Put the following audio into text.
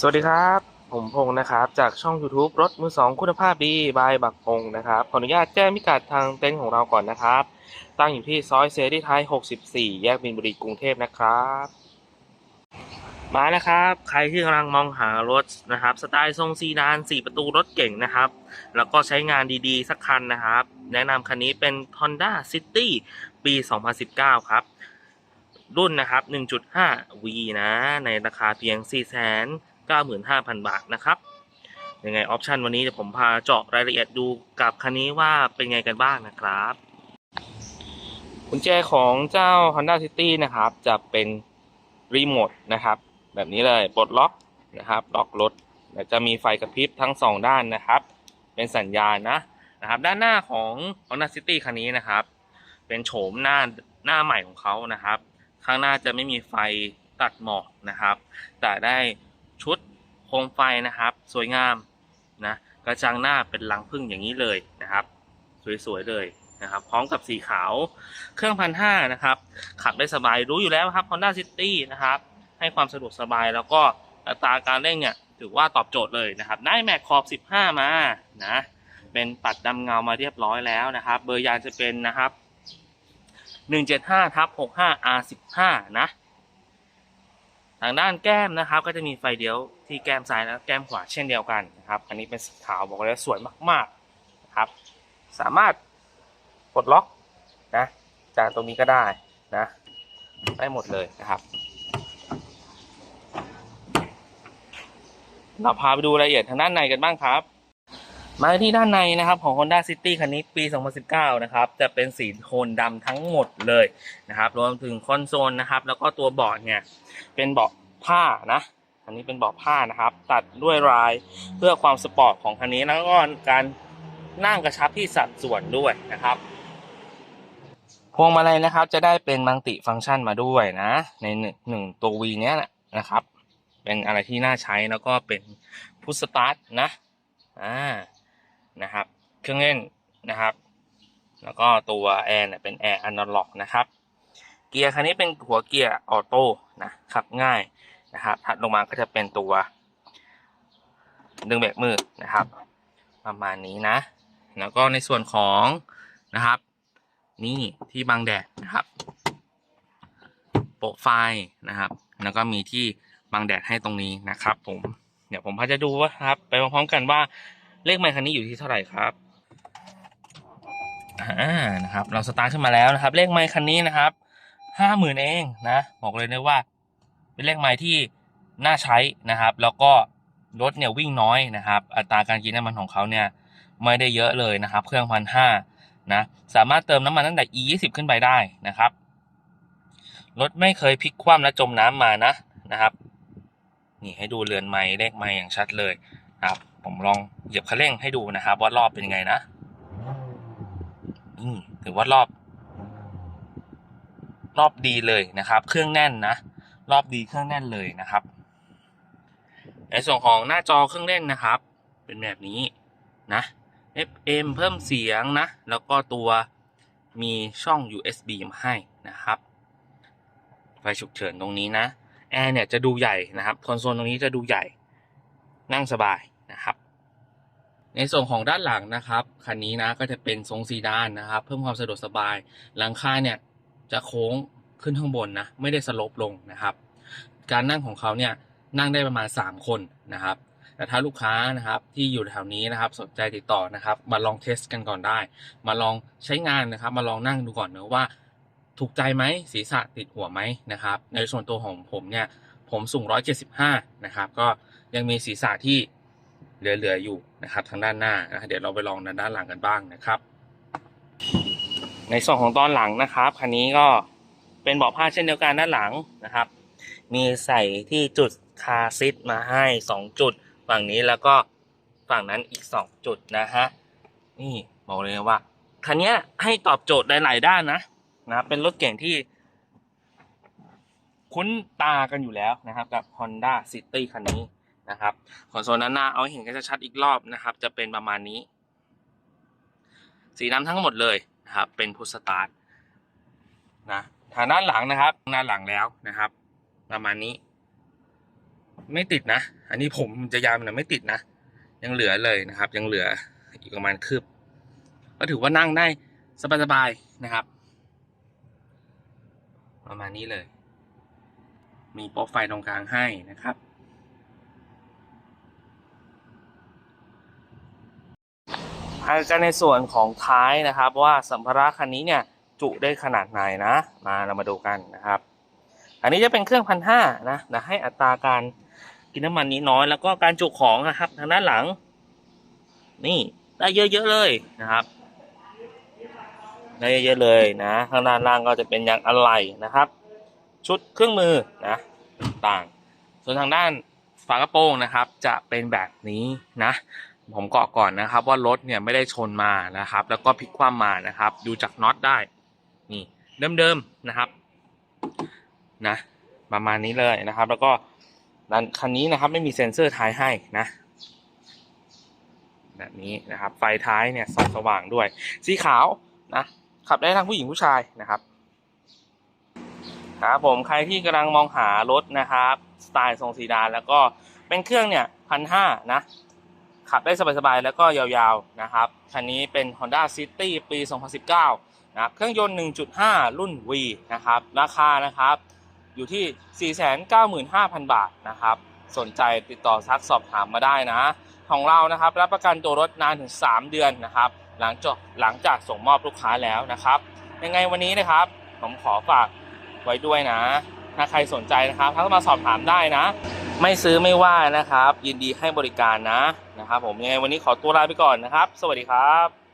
สวัสดีครับ ผมพงษ์นะครับ จากช่อง YouTube รถมือสองคุณภาพดีบายบักพงษ์นะครับ ขออนุญาตแจ้งพิกัดทางเต็นท์ของเราก่อนนะครับ ตั้งอยู่ที่ซอยเซรีไทย 64 แยกบินบุรีกรุงเทพนะครับ มาแล้วครับ ใครที่กำลังมองหารถนะครับ สไตล์ทรงซีดาน 4 ประตูรถเก่งนะครับ แล้วก็ใช้งานดีๆ สักคันนะครับ แนะนำคันนี้เป็น Honda City ปี 2019 ครับ รุ่นนะครับ 1.5 V นะ ในราคาเพียง 95,000 บาทนะครับยังไงออปชันวันนี้เดี๋ยวผมพาเจาะรายละเอียดดูกับคันนี้ว่าเป็นไงกันบ้างนะครับกุญแจของเจ้า Honda City นะครับ จะเป็นรีโมทนะครับ แบบนี้เลยปลดล็อกนะครับ ล็อกรถแล้วจะมีไฟกระพริบทั้งสองด้านนะครับ เป็นสัญญาณนะนะครับ ด้านหน้าของ Honda City คันนี้นะครับ เป็นโฉมหน้าหน้าใหม่ของเขานะครับ ข้างหน้าจะไม่มีไฟตัดหมอกนะครับ แต่ได้ ชุดโคมไฟนะครับ สวยงามนะกระจังหน้าเป็นรังพึ่งอย่างนี้เลยนะครับ สวยๆเลยนะครับ พร้อมกับสีขาวเครื่องพันห้านะครับ ขับได้สบายรู้อยู่แล้วครับ Honda City นะครับ ให้ความสะดวกสบายแล้วก็อัตราการเร่งเนี่ยถือว่าตอบโจทย์เลยนะครับได้แม็กขอบ 15 มานะเป็นปัดดำเงามาเรียบร้อยแล้วนะครับ เบอร์ยางจะเป็นนะครับ 175ทับ65 R15 นะ ทางด้านแก้มนะครับ ก็จะมีไฟเดียวที่แก้มซ้ายและแก้มขวาเช่นเดียวกันนะครับ อันนี้เป็นสีขาวบอกเลยสวยมากๆนะครับ สามารถปลดล็อกนะจากตรงนี้ก็ได้นะได้หมดเลยนะครับ เราพาไปดูรายละเอียดทางด้านในกันบ้างครับ มาที่ด้านในนะครับของ Honda City คันนี้ปี 2019 นะครับ จะเป็นสีโทนดำทั้งหมดเลยนะครับรวมถึงคอนโซลนะครับ แล้วก็ตัวเบาะเนี่ยเป็นเบาะผ้านะอันนี้เป็นเบาะผ้านะครับ ตัดด้วยลายเพื่อความสปอร์ตของคันนี้แล้วก็การนั่งกระชับที่สัดส่วนด้วยนะครับพวงมาลัยนะครับ จะได้เป็นมัลติฟังก์ชันมาด้วยนะ ในหนึ่งตัว V เนี้ยนะครับ เป็นอะไรที่น่าใช้แล้วก็เป็นพุทสตาร์ทนะอ่า เครื่องเล่นนะครับ แล้วก็ตัวแอร์เนี่ยเป็นแอร์อนาล็อกนะครับ เกียร์คันนี้เป็นหัวเกียร์ออโต้นะขับง่ายนะครับถัดลงมาก็จะเป็นตัว ดึงเบรกมือนะครับ ประมาณนี้นะ แล้วก็ในส่วนของนะครับ นี่ที่บังแดดนะครับโปะไฟนะครับ แล้วก็มีที่บังแดดให้ตรงนี้นะครับ ผม เดี๋ยวผมพาจะดูว่าครับ ไปพร้อมๆกันว่าเลขไมค์คันนี้อยู่ที่เท่าไหร่ครับ อ่านะครับ เราสตาร์ทขึ้นมาแล้วนะครับ เลขไมค์คันนี้นะครับห้าหมื่นเองนะบอกเลยนะว่า เป็นเลขไมค์ที่น่าใช้นะครับ แล้วก็รถเนี่ยวิ่งน้อยนะครับ อัตราการกินน้ำมันของเขาเนี่ยไม่ได้เยอะเลยนะครับ เครื่องพันห้านะสามารถเติมน้ำมันตั้งแต่ e 2 0ขึ้นไปได้นะครับรถไม่เคยพลิกคว่ำและจมน้ำมานะนะครับ นี่ให้ดูเรือนไม้เลขไม้อย่างชัดเลยนะครับ ผมลองเหยียบคันเร่งให้ดูนะครับ ว่ารอบเป็นยังไงนะ ถือว่ารอบ รอบดีเลยนะครับ เครื่องแน่นนะ รอบดีเครื่องแน่นเลยนะครับ ในส่วนของหน้าจอเครื่องเล่นนะครับ เป็นแบบนี้นะ FM เพิ่มเสียงนะ แล้วก็ตัวมีช่อง USB มาให้นะครับ ไฟฉุกเฉินตรงนี้นะ แอร์เนี่ยจะดูใหญ่นะครับ คอนโซลตรงนี้จะดูใหญ่ นั่งสบายนะครับ ในส่วนของด้านหลังนะครับคันนี้นะก็จะเป็นทรงซีดานนะครับ เพิ่มความสะดวกสบาย หลังคาเนี่ยจะโค้งขึ้นข้างบนนะไม่ได้สลปลงนะครับ การนั่งของเขาเนี่ยนั่งได้ประมาณ 3 คนนะครับ แต่ถ้าลูกค้านะครับที่อยู่แถวนี้นะครับ สนใจติดต่อนะครับ มาลองเทสกันก่อนได้ มาลองใช้งานนะครับ มาลองนั่งดูก่อนเนะว่า ถูกใจไหมศีรษะติดหัวไหมนะครับ ในส่วนตัวของผมเนี่ยผมสูง 175 นะครับ ก็ยังมีศีรษะที่ เหลือๆอยู่นะครับทางด้านหน้านะเดี๋ยวเราไปลองด้านหลังกันบ้างนะครับ ในส่วนของตอนหลังนะครับคันนี้ก็เป็นเบาะผ้าเช่นเดียวกันด้านหลังนะครับ มีใส่ที่จุดคาซิทมาให้ 2 จุด ฝั่งนี้แล้วก็ฝั่งนั้นอีก 2 จุดนะฮะนี่บอกเลยว่าคันนี้ให้ตอบโจทย์หลาย ๆ ด้านนะนะเป็นรถเก่งที่ คุ้นตากันอยู่แล้วนะครับ กับ Honda City คันนี้ นะครับคอนโซลด้านหน้าเอาให้เห็นกันชัดอีกรอบนะครับ จะเป็นประมาณนี้ สีดำทั้งหมดเลยนะครับ เป็นพุทสตาร์ทนะทางด้านหลังนะครับด้านหลังแล้วนะครับ ประมาณนี้ ไม่ติดนะ อันนี้ผมจะยาวมันไม่ติดนะ ยังเหลือเลยนะครับ ยังเหลืออีกประมาณคืบ ก็ถือว่านั่งได้สบายๆนะครับ ประมาณนี้เลย มีโป๊ะไฟตรงกลางให้นะครับ อากันในส่วนของท้ายนะครับว่าสัมภาระคันนี้เนี่ยจุได้ขนาดไหนนะ มาเรามาดูกันนะครับ อันนี้จะเป็นเครื่องพันห้านะนะให้อัตราการกินน้ำมันนี้น้อยแล้วก็การจุของนะครับทางด้านหลัง นี่ได้เยอะๆเลยนะครับได้เยอะๆเลยนะข้างด้านล่างก็จะเป็นยางอะไหล่นะครับ ชุดเครื่องมือนะต่าง ส่วนทางด้านฝากระโปรงนะครับ จะเป็นแบบนี้นะ ผมเกาะก่อนนะครับ ว่ารถเนี่ยไม่ได้ชนมานะครับ แล้วก็พลิกคว่ำมานะครับ ดูจากน็อตได้นี่เดิมๆนะครับนะประมาณนี้เลยนะครับ แล้วก็ด้านคันนี้นะครับไม่มีเซ็นเซอร์ท้ายให้นะแบบนี้นะครับ ไฟท้ายเนี่ยส่องสว่างด้วย สีขาวนะขับได้ทั้งผู้หญิงผู้ชายนะครับครับผมใครที่กำลังมองหารถนะครับ สไตล์ทรงซีดานแล้วก็เป็นเครื่องเนี่ยพันห้านะ ขับได้สบายๆ แล้วก็ยาวๆ นะครับ คันนี้เป็น Honda City ปี 2019 นะครับ เครื่องยนต์ 1.5 รุ่น V นะครับ ราคานะครับ อยู่ที่ 495,000 บาทนะครับ สนใจติดต่อซักสอบถามมาได้นะ ของเรานะครับ รับประกันตัวรถนานถึง 3 เดือนนะครับ หลังจากหลังจากส่งมอบลูกค้าแล้วนะครับ ยังไงวันนี้นะครับ ผมขอฝากไว้ด้วยนะ ถ้าใครสนใจนะครับทักมาสอบถามได้นะ ไม่ซื้อไม่ว่านะครับ ยินดีให้บริการนะนะครับผมยังไงวันนี้ขอตัวลาไปก่อนนะครับ สวัสดีครับ